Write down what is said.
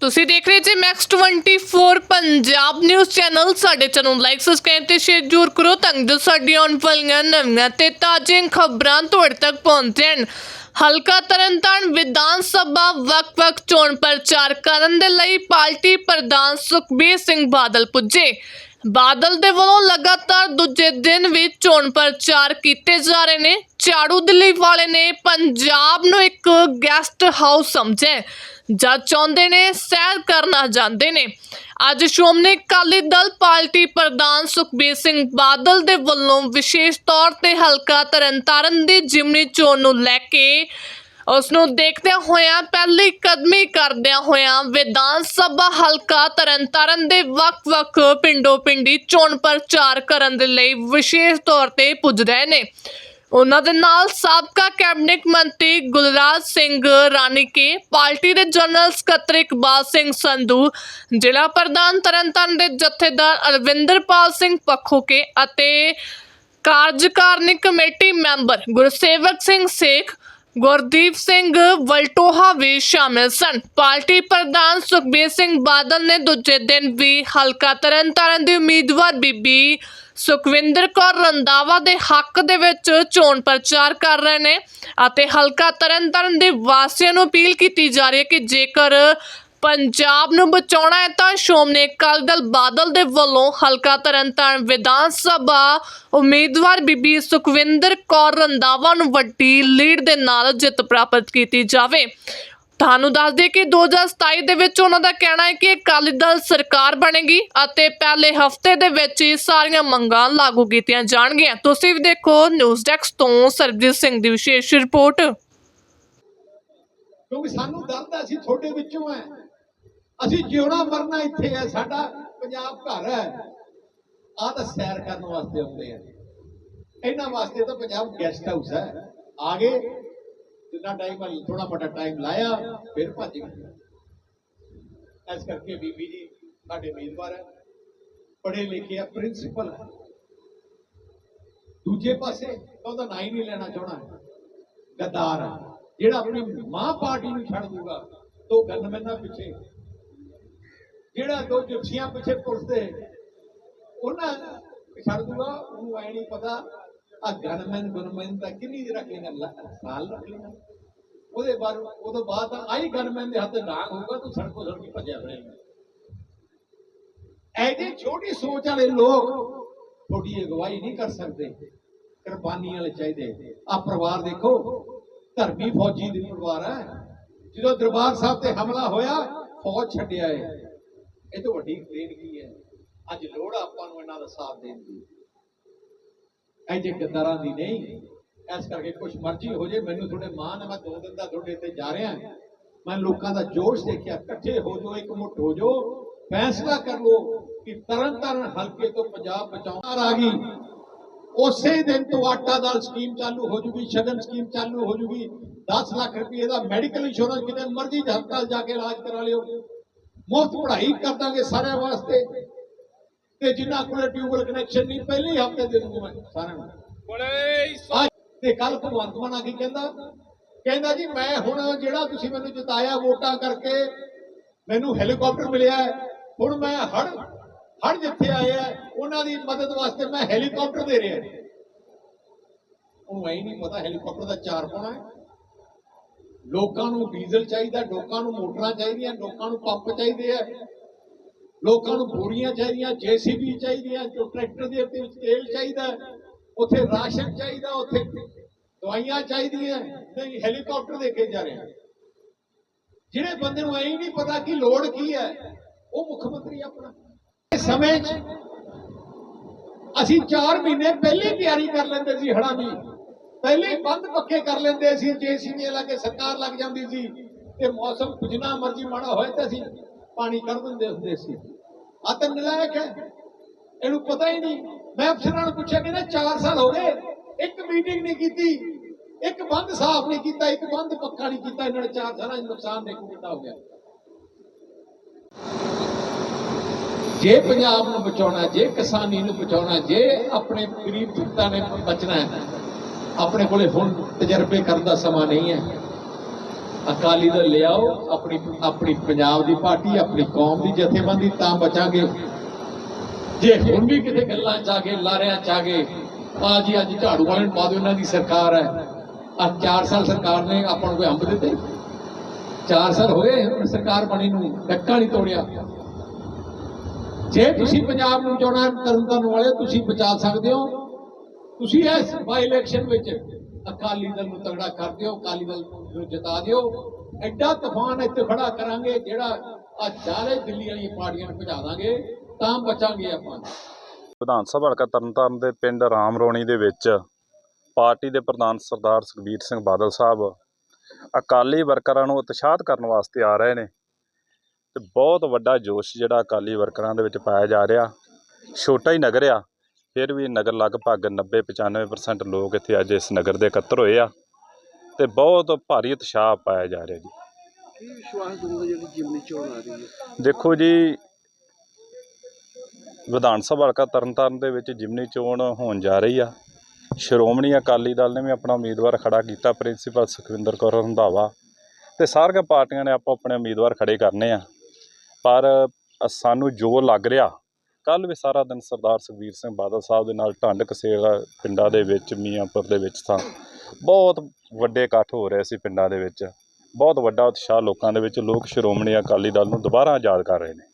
ਤੁਸੀਂ ਦੇਖ ਰਹੇ ਜੀ ਮੈਕਸ 24 ਪੰਜਾਬ ਨਿਊਜ਼ ਚੈਨਲ ਸਾਡੇ ਚੈਨਲ ਨੂੰ ਲਾਈਕ ਸਬਸਕ੍ਰਾਈਬ ਤੇ ਸ਼ੇਅਰ ਜ਼ਰੂਰ ਕਰੋ ਤਾਂ ਜੋ ਸਾਡੀਆਂ ਆਉਣ ਵਾਲੀਆਂ ਨਵੀਆਂ ਤੇ ਤਾਜ਼ੀਆਂ ਖਬਰਾਂ ਤੁਹਾਡੇ ਤੱਕ ਪਹੁੰਚਣ ਹਲਕਾ ਤਰਨਤਾਰਨ ਵਿਧਾਨ ਸਭਾ ਵਕ-ਵਕ ਚੋਣ ਪ੍ਰਚਾਰ ਕਰਨ ਦੇ ਲਈ ਪਾਰਟੀ ਪ੍ਰਧਾਨ ਸੁਖਬੀਰ ਸਿੰਘ ਬਾਦਲ ਪੁੱਜੇ। ਬਾਦਲ ਦੇ ਵੱਲੋਂ ਲਗਾਤਾਰ ਦੂਜੇ ਦਿਨ ਵੀ ਚੋਣ ਪ੍ਰਚਾਰ ਕੀਤੇ ਜਾ ਰਹੇ ਨੇ। ਝਾੜੂ ਦਿੱਲੀ ਵਾਲੇ ਨੇ ਪੰਜਾਬ ਨੂੰ ਇੱਕ ਗੈਸਟ ਹਾਊਸ ਸਮਝਿਆ। ਜਦ ਚਾਹੁੰਦੇ ਨੇ, ਸੈਰ ਕਰਨਾ ਜਾਂਦੇ ਨੇ। ਅੱਜ ਸ਼੍ਰੋਮਣੀ ਅਕਾਲੀ ਦਲ ਪਾਰਟੀ ਪ੍ਰਧਾਨ ਸੁਖਬੀਰ ਸਿੰਘ ਬਾਦਲ ਦੇ ਵੱਲੋਂ ਵਿਸ਼ੇਸ਼ ਤੌਰ ਤੇ ਹਲਕਾ ਤਰਨਤਾਰਨ ਦੀ ਜਿਮਨੀ ਚੋਣ ਨੂੰ ਲੈ ਕੇ ਉਸ ਨੂੰ ਦੇਖਦਿਆਂ ਹੋਇਆਂ, ਪਹਿਲੀ ਕਦਮੀ ਕਰਦਿਆਂ ਹੋਇਆਂ ਵਿਧਾਨ ਸਭਾ ਹਲਕਾ ਤਰਨਤਾਰਨ ਦੇ ਵੱਖ-ਵੱਖ ਪਿੰਡੋ ਪਿੰਡੀ ਚੋਣ ਪ੍ਰਚਾਰ ਕਰਨ ਦੇ ਲਈ ਵਿਸ਼ੇਸ਼ ਤੌਰ ਤੇ ਪੁੱਜ ਰਹੇ ਨੇ। ਉਹਨਾਂ ਦੇ ਨਾਲ ਸਾਬਕਾ ਕੈਬਨਿਟ ਮੰਤਰੀ ਗੁਲਰਾਜ ਸਿੰਘ ਰਾਣੀਕੇ ਪਾਰਟੀ ਦੇ ਜਨਰਲ ਸਕੱਤਰ ਇਕਬਾਲ ਸਿੰਘ ਸੰਧੂ, ਜ਼ਿਲ੍ਹਾ ਪ੍ਰਧਾਨ ਤਰਨਤਾਰਨ ਦੇ ਜਥੇਦਾਰ ਅਰਵਿੰਦਰਪਾਲ ਸਿੰਘ ਪੱਖੋਕੇ ਅਤੇ ਕਾਰਜਕਾਰਨੀ ਕਮੇਟੀ ਮੈਂਬਰ ਗੁਰਸੇਵਕ ਸਿੰਘ ਸੇਖ, ਗੁਰਦੀਪ ਸਿੰਘ ਵਲਟੋਹਾ ਵੀ ਸ਼ਾਮਿਲ ਸਨ। ਪਾਰਟੀ ਪ੍ਰਧਾਨ ਸੁਖਬੀਰ ਸਿੰਘ ਬਾਦਲ ਨੇ ਦੂਜੇ ਦਿਨ ਵੀ ਹਲਕਾ ਤਰਨਤਾਰਨ ਦੀ ਉਮੀਦਵਾਰ ਬੀਬੀ ਸੁਖਵਿੰਦਰ ਕੌਰ ਰੰਦਾਵਾ ਦੇ ਹੱਕ ਦੇ ਵਿੱਚ ਚੋਣ ਪ੍ਰਚਾਰ ਕਰ ਰਹੇ ਨੇ ਅਤੇ ਹਲਕਾ ਤਰਨਤਾਰਨ ਦੇ ਵਾਸੀਆਂ ਨੂੰ ਅਪੀਲ ਕੀਤੀ ਜਾ ਰਹੀ ਹੈ ਕਿ ਜੇਕਰ ਪੰਜਾਬ ਨੂੰ ਬਚਾਉਣਾ ਹੈ ਤਾਂ ਸ਼੍ਰੋਮਣੀ ਅਕਾਲੀ ਦਲ ਬਾਦਲ ਦੇ ਵੱਲੋਂ ਹਲਕਾ ਤਰਨਤਾਰਨ ਵਿਧਾਨ ਸਭਾ ਉਮੀਦਵਾਰ ਬੀਬੀ ਸੁਖਵਿੰਦਰ ਕੌਰ ਰੰਦਾਵਾ ਨੂੰ ਵੱਡੀ ਲੀਡ ਦੇ ਨਾਲ ਜਿੱਤ ਪ੍ਰਾਪਤ ਕੀਤੀ ਜਾਵੇ। ਤੁਹਾਨੂੰ ਦੱਸ ਦੇ ਕਿ 2027 ਦੇ ਵਿੱਚ ਉਹਨਾਂ ਦਾ ਕਹਿਣਾ ਹੈ ਕਿ ਅਕਾਲੀ ਦਲ ਸਰਕਾਰ ਬਣੇਗੀ ਅਤੇ ਪਹਿਲੇ ਹਫ਼ਤੇ ਦੇ ਵਿੱਚ ਹੀ ਸਾਰੀਆਂ ਮੰਗਾਂ ਲਾਗੂ ਕੀਤੀਆਂ ਜਾਣਗੀਆਂ। ਤੁਸੀਂ ਵੀ ਦੇਖੋ ਨਿਊਜ਼ ਡੈਸਕ ਤੋਂ ਸਰਬਜੀਤ ਸਿੰਘ ਦੀ ਵਿਸ਼ੇਸ਼ ਰਿਪੋਰਟ। ਕਿਉਂਕਿ ਸਾਨੂੰ ਦਰਦ ਹੈ, ਅਸੀਂ ਤੁਹਾਡੇ ਵਿੱਚੋਂ ਹੈ। ਅਸੀਂ ਜਿਉਣਾ ਮਰਨਾ ਇੱਥੇ ਹੈ ਸਾਡਾ ਪੰਜਾਬ ਘਰ ਹੈ। ਆਹ ਤਾਂ ਸੈਰ ਕਰਨ ਵਾਸਤੇ ਆਉਂਦੇ ਆ। ਇਹਨਾਂ ਵਾਸਤੇ ਤਾਂ ਪੰਜਾਬ ਗੈਸਟ ਹਾਊਸ ਹੈ। ਆ ਗਏ। ਜਿੰਨਾ ਟਾਈਮ ਥੋੜਾ ਬੜਾ ਟਾਈਮ ਲਾਇਆ, ਫਿਰ ਭੱਜ ਗਏ। ਇਸ ਕਰਕੇ ਬੀਬੀ ਜੀ ਸਾਡੇ ਉਮੀਦਵਾਰ ਹੈ। ਪੜ੍ਹੇ ਲਿਖੇ ਆ ਪ੍ਰਿੰਸੀਪਲ ਹੈ। ਦੂਜੇ ਪਾਸੇ ਉਹਦਾ ਨਾਂ ਹੀ ਨਹੀਂ ਲੈਣਾ ਚਾਹਣਾ ਗਦਾਰ ਹੈ। ਜਿਹੜਾ ਆਪਣੀ ਮਾਂ ਪਾਰਟੀ ਨੂੰ ਛੱਡ ਦੂਗਾ, ਤੋ ਗਨਮੈਨਾਂ ਪਿੱਛੇ। ਜਿਹੜਾ ਦੋ ਜਿਪਸੀਆਂ ਪਿੱਛੇ ਪੁੱਛਦੇ, ਉਹਨਾਂ ਛੱਡ ਦੂਗਾ, ਉਹਨੂੰ ਐ ਨਹੀਂ ਪਤਾ ਆ ਗਨਮੈਨ ਗਨਮੈਨ ਤਾਂ ਕਿੰਨੀ ਦੀ ਰੱਖ ਲੈਣਾ ਸਾਲ ਰੱਖ ਲੈਣਾ ਉਹਦੇ ਬਾਅਦ ਉਹਦੇ ਬਾਅਦ ਤਾਂ ਆਈ ਗਨਮੈਨ ਦੇ ਹੱਥ ਡਾਂਗ ਹੋਊਗਾ, ਤੂੰ ਸੜਕੋ ਸੜਕੀ ਭੱਜਿਆ ਫਿਰੇਗਾ ਐਡੇ ਛੋਟੀ ਸੋਚ ਵਾਲੇ ਲੋਕ ਤੁਹਾਡੀ ਅਗਵਾਈ ਨਹੀਂ ਕਰ ਸਕਦੇ। ਕੁਰਬਾਨੀ ਵਾਲੇ ਚਾਹੀਦੇ। ਆ ਪਰਿਵਾਰ ਦੇਖੋ, ਧਰਮੀ ਫੌਜੀ ਦੀ ਪਰਿਵਾਰ ਹੈ। ਜਦੋਂ ਦਰਬਾਰ ਸਾਹਿਬ ਤੇ ਹਮਲਾ ਹੋਇਆ, ਫੌਜ ਛੱਡਿਆ ਏ ਇਹ ਤੋਂ ਵੱਡੀ ਕਲੇਨ ਕੀ ਹੈ? ਅੱਜ ਲੋੜ ਆਪਾਂ ਨੂੰ ਇਹਨਾਂ ਦਾ ਸਾਥ ਦੇਣ ਦੀ। ਐਜੇ ਗੱਦਾਰਾਂ ਦੀ ਨਹੀਂ। ਇਸ ਕਰਕੇ ਕੁਛ ਮਰਜ਼ੀ ਹੋ ਜੇ, ਮੈਨੂੰ ਤੁਹਾਡੇ ਮਾਣ ਮੈਂ ਦੋ ਦਿਨ ਦਾ ਤੁਹਾਡੇ ਤੇ ਜਾ ਰਿਹਾ ਮੈਂ ਲੋਕਾਂ ਦਾ ਜੋਸ਼ ਦੇਖਿਆ, ਇਕੱਠੇ ਹੋ ਜਾਓ, ਇੱਕ ਮੁੱਠ ਹੋ ਜਾਓ। ਫੈਸਲਾ ਕਰ ਲਓ ਕਿ ਤਰਨ ਤਾਰਨ ਹਲਕੇ ਤੋਂ ਪੰਜਾਬ ਬਚਾਉਣ ਆ ਗਈ। ਉਸੇ ਦਿਨ ਤੋਂ ਆਟਾ ਦਾਲ ਸਕੀਮ ਚਾਲੂ ਹੋ ਜੂਗੀ, ਸ਼ਗਨ ਸਕੀਮ ਚਾਲੂ ਹੋ ਜੂਗੀ। 10 ਲੱਖ ਰੁਪਏ ਦਾ ਮੈਡੀਕਲ ਇੰਸ਼ੋਰੈਂਸ ਕਿਤੇ ਮਰਜ਼ੀ ਹਸਪਤਾਲ ਜਾ ਕੇ ਇਲਾਜ ਕਰਾ ਲਿਓ। ਮੁਫਤ ਪੜ੍ਹਾਈ ਕਰ ਦਾਂਗੇ ਸਾਰਿਆਂ ਵਾਸਤੇ। ਤੇ ਜਿਨ੍ਹਾਂ ਕੋਲ ਟਿਊਬਲ ਕਨੈਕਸ਼ਨ ਨਹੀਂ ਪਹਿਲੇ ਹਫ਼ਤੇ ਦੇ ਦੂੰਗਾ ਮੈਂ ਸਾਰਿਆਂ ਨੂੰ। ਅੱਜ ਤੇ ਕੱਲ ਭਗਵੰਤ ਮਾਨ ਆ ਕੇ ਕਹਿੰਦਾ ਕਹਿੰਦਾ ਜੀ ਮੈਂ ਹੁਣ ਜਿਹੜਾ ਤੁਸੀਂ ਮੈਨੂੰ ਜਿਤਾਇਆ ਵੋਟਾਂ ਕਰਕੇ ਮੈਨੂੰ ਹੈਲੀਕਾਪਟਰ ਮਿਲਿਆ ਹੁਣ ਮੈਂ ਹੜ ਹੜ ਜਿੱਥੇ ਆਏ ਆ ਉਹਨਾਂ ਦੀ ਮਦਦ ਵਾਸਤੇ ਮੈਂ ਹੈਲੀਕਾਪਟਰ ਦੇ ਰਿਹਾ ਉਹਨੂੰ ਐ ਨਹੀਂ ਪਤਾ ਹੈਲੀਕਾਪਟਰ ਦਾ ਚਾਰ ਪਾਉਣਾ ਹੈ। ਲੋਕਾਂ ਨੂੰ ਡੀਜ਼ਲ ਚਾਹੀਦਾ ਲੋਕਾਂ ਨੂੰ ਮੋਟਰਾਂ ਚਾਹੀਦੀਆਂ ਲੋਕਾਂ ਨੂੰ ਪੰਪ ਚਾਹੀਦੇ ਆ। ਲੋਕਾਂ ਨੂੰ ਬੋਰੀਆਂ ਚਾਹੀਦੀਆਂ, ਜੀਸੀਬੀ ਚਾਹੀਦੀਆਂ, ਜੋ ਟਰੈਕਟਰ ਦੇ ਉੱਤੇ ਤੇਲ ਚਾਹੀਦਾ ਉੱਥੇ ਰਾਸ਼ਨ ਚਾਹੀਦਾ, ਉੱਥੇ ਦਵਾਈਆਂ ਚਾਹੀਦੀਆਂ, ਨਹੀਂ, ਹੈਲੀਕਾਪਟਰ ਦੇ ਕੇ ਜਾ ਰਹੇ ਜਿਹੜੇ ਬੰਦੇ ਨੂੰ ਐ ਨਹੀਂ ਪਤਾ ਕਿ ਲੋੜ ਕੀ ਹੈ, ਉਹ ਮੁੱਖ ਮੰਤਰੀ ਆਪਣਾ। ਇਸ ਸਮੇਂ 'ਚ ਅਸੀਂ 4 ਮਹੀਨੇ ਪਹਿਲੇ ਤਿਆਰੀ ਕਰ ਲੈਂਦੇ ਸੀ ਹੜ੍ਹਾਂ ਦੀ। ਪਹਿਲੇ ਬੰਦ ਪੱਕੇ ਕਰ ਲੈਂਦੇ ਸੀ ਜੇਸੀਬੀ ਲਾ ਕੇ ਸਰਕਾਰ ਲੱਗ ਜਾਂਦੀ ਸੀ, ਤੇ ਮੌਸਮ ਜਿੰਨਾ ਮਰਜ਼ੀ ਮਾੜਾ ਹੋਇਆ ਤਾਂ ਸੀ ਪਾਣੀ ਕੱਢ ਦਿੰਦੇ ਹੁੰਦੇ ਸੀ। ਆ ਤਾਂ ਨਲਾਇਕ ਹੈ। ਇਹਨੂੰ ਪਤਾ ਹੀ ਨਹੀਂ। ਮੈਂ ਅਫਸਰਾਂ ਨੂੰ ਪੁੱਛਿਆ ਕਿ 4 ਸਾਲ ਹੋ ਗਏ, ਇੱਕ ਮੀਟਿੰਗ ਨਹੀਂ ਕੀਤੀ, ਇੱਕ ਬੰਦ ਸਾਫ਼ ਨਹੀਂ ਕੀਤਾ, ਇੱਕ ਬੰਦ ਪੱਕਾ ਨਹੀਂ ਕੀਤਾ, ਇਹਨਾਂ ਨੇ 4 ਸਾਲਾਂ 'ਚ ਨੁਕਸਾਨ ਦੇਖੋ ਕਿੰਨਾ ਹੋ ਗਿਆ। ਜੇ ਪੰਜਾਬ ਨੂੰ ਬਚਾਉਣਾ, ਜੇ ਕਿਸਾਨੀ ਨੂੰ ਬਚਾਉਣਾ, ਜੇ ਆਪਣੇ ਗਰੀਬ ਜਨਤਾ ਨੇ ਬਚਣਾ ਹੈ, ਆਪਣੇ ਕੋਲੇ ਹੁਣ ਤਜਰਬੇ ਕਰਨ ਦਾ ਸਮਾਂ ਨਹੀਂ ਹੈ। ਅਕਾਲੀ ਦਲ ਲਿਆਓ ਆਪਣੀ ਆਪਣੀ ਪੰਜਾਬ ਦੀ ਪਾਰਟੀ, ਆਪਣੀ ਕੌਮ ਦੀ ਜਥੇਬੰਦੀ, ਤਾਂ ਬਚਾਂਗੇ। ਜੇ ਹੁਣ ਵੀ ਕਿਤੇ ਗੱਲਾਂ ਚ ਆ ਗਏ, ਲਾਰਿਆਂ ਚ ਆ ਗਏ ਆ ਜੀ ਅੱਜ ਝਾੜੂ ਵਾਲੇ ਨੂੰ ਪਾ ਦਿਓ, ਇਹਨਾਂ ਦੀ ਸਰਕਾਰ ਹੈ। ਆ 4 ਸਾਲ ਸਰਕਾਰ ਨੇ ਆਪਾਂ ਨੂੰ ਕੋਈ ਅੰਬ ਦਿੱਤੇ? 4 ਸਾਲ ਹੋਏ ਸਰਕਾਰ ਬਣੀ ਨੂੰ, ਡੱਕਾ ਨਹੀਂ ਤੋੜਿਆ। ਜੇ ਤੁਸੀਂ ਪੰਜਾਬ ਨੂੰ ਚਾਹਣਾ ਤਰਨਤਾਰਨ ਵਾਲੇ ਤੁਸੀਂ ਬਚਾ ਸਕਦੇ ਹੋ। ਤੁਸੀਂ ਇਸ ਬਾਈ ਇਲੈਕਸ਼ਨ ਵਿੱਚ ਅਕਾਲੀ ਦਲ ਨੂੰ ਤਗੜਾ ਕਰ ਦਿਓ, ਅਕਾਲੀ ਦਲ ਨੂੰ ਜਿਤਾ ਦਿਓ। ਐਡਾ ਤੂਫਾਨ ਇੱਥੇ ਖੜਾ ਕਰਾਂਗੇ, ਜਿਹੜਾ ਆ ਸਾਰੇ ਦਿੱਲੀ ਵਾਲੀਆਂ ਪਾਰਟੀਆਂ ਨੂੰ ਭਜਾ ਦਾਂਗੇ, ਤਾਂ ਬਚਾਂਗੇ ਆਪਾਂ। ਵਿਧਾਨ ਸਭਾ ਹਲਕਾ ਤਰਨਤਾਰਨ ਦੇ ਪਿੰਡ ਰਾਮ ਰੋਣੀ ਦੇ ਵਿੱਚ ਪਾਰਟੀ ਦੇ ਪ੍ਰਧਾਨ ਸਰਦਾਰ ਸੁਖਬੀਰ ਸਿੰਘ ਬਾਦਲ ਸਾਹਿਬ ਅਕਾਲੀ ਵਰਕਰਾਂ ਨੂੰ ਉਤਸ਼ਾਹਤ ਕਰਨ ਵਾਸਤੇ ਆ ਰਹੇ ਨੇ। ਤੇ ਬਹੁਤ ਵੱਡਾ ਜੋਸ਼ ਜਿਹੜਾ ਅਕਾਲੀ ਵਰਕਰਾਂ ਦੇ ਵਿੱਚ ਪਾਇਆ ਜਾ ਰਿਹਾ। ਛੋਟਾ ਹੀ ਨਗਰ ਆ। ਫਿਰ ਵੀ ਨਗਰ ਲਗਭਗ 90 95% ਲੋਕ ਇੱਥੇ ਅੱਜ ਇਸ ਨਗਰ ਦੇ ਇਕੱਤਰ ਹੋਏ ਆ ਤੇ ਬਹੁਤ ਭਾਰੀ ਉਤਸ਼ਾਹ ਪਾਇਆ ਜਾ ਰਿਹਾ ਜੀ। ਕੀ ਵਿਸ਼ਵਾਸ ਦਿੰਦੇ ਜਿਹੜੀ ਜਿਮਨੀ ਚੋਣ ਆ ਰਹੀ ਹੈ? ਦੇਖੋ ਜੀ ਵਿਧਾਨ ਸਭਾ ਹਲਕਾ ਤਰਨਤਾਰਨ ਦੇ ਵਿੱਚ ਜਿਮਨੀ ਚੋਣ ਹੋਣ ਜਾ ਰਹੀ ਆ। ਸ਼੍ਰੋਮਣੀ ਅਕਾਲੀ ਦਲ ਨੇ ਵੀ ਆਪਣਾ ਉਮੀਦਵਾਰ ਖੜਾ ਕੀਤਾ ਪ੍ਰਿੰਸੀਪਲ ਸੁਖਵਿੰਦਰ ਕੌਰ ਰੰਧਾਵਾ ਤੇ ਸਾਰੀਆਂ ਪਾਰਟੀਆਂ ਨੇ ਆਪੋ ਆਪਣੇ ਉਮੀਦਵਾਰ ਖੜੇ ਕਰਨੇ ਆ। ਪਰ ਸਾਨੂੰ ਜੋ ਲੱਗ ਰਿਹਾ ਕੱਲ ਵੀ ਸਾਰਾ ਦਿਨ ਸਰਦਾਰ ਸੁਖਬੀਰ ਸਿੰਘ ਬਾਦਲ ਸਾਹਿਬ ਦੇ ਨਾਲ ਢੰਡ ਕਸੇਲਾ ਪਿੰਡਾਂ ਦੇ ਵਿੱਚ, ਮੀਆਂਪੁਰ ਦੇ ਵਿੱਚ ਤਾਂ ਬਹੁਤ ਵੱਡੇ ਇਕੱਠ ਹੋ ਰਹੇ ਸੀ ਪਿੰਡਾਂ ਦੇ ਵਿੱਚ। ਬਹੁਤ ਵੱਡਾ ਉਤਸ਼ਾਹ ਲੋਕਾਂ ਦੇ ਵਿੱਚ, ਲੋਕ ਸ਼੍ਰੋਮਣੀ ਅਕਾਲੀ ਦਲ ਨੂੰ ਦੁਬਾਰਾ ਆਜ਼ਾਦ ਕਰ ਰਹੇ ਨੇ।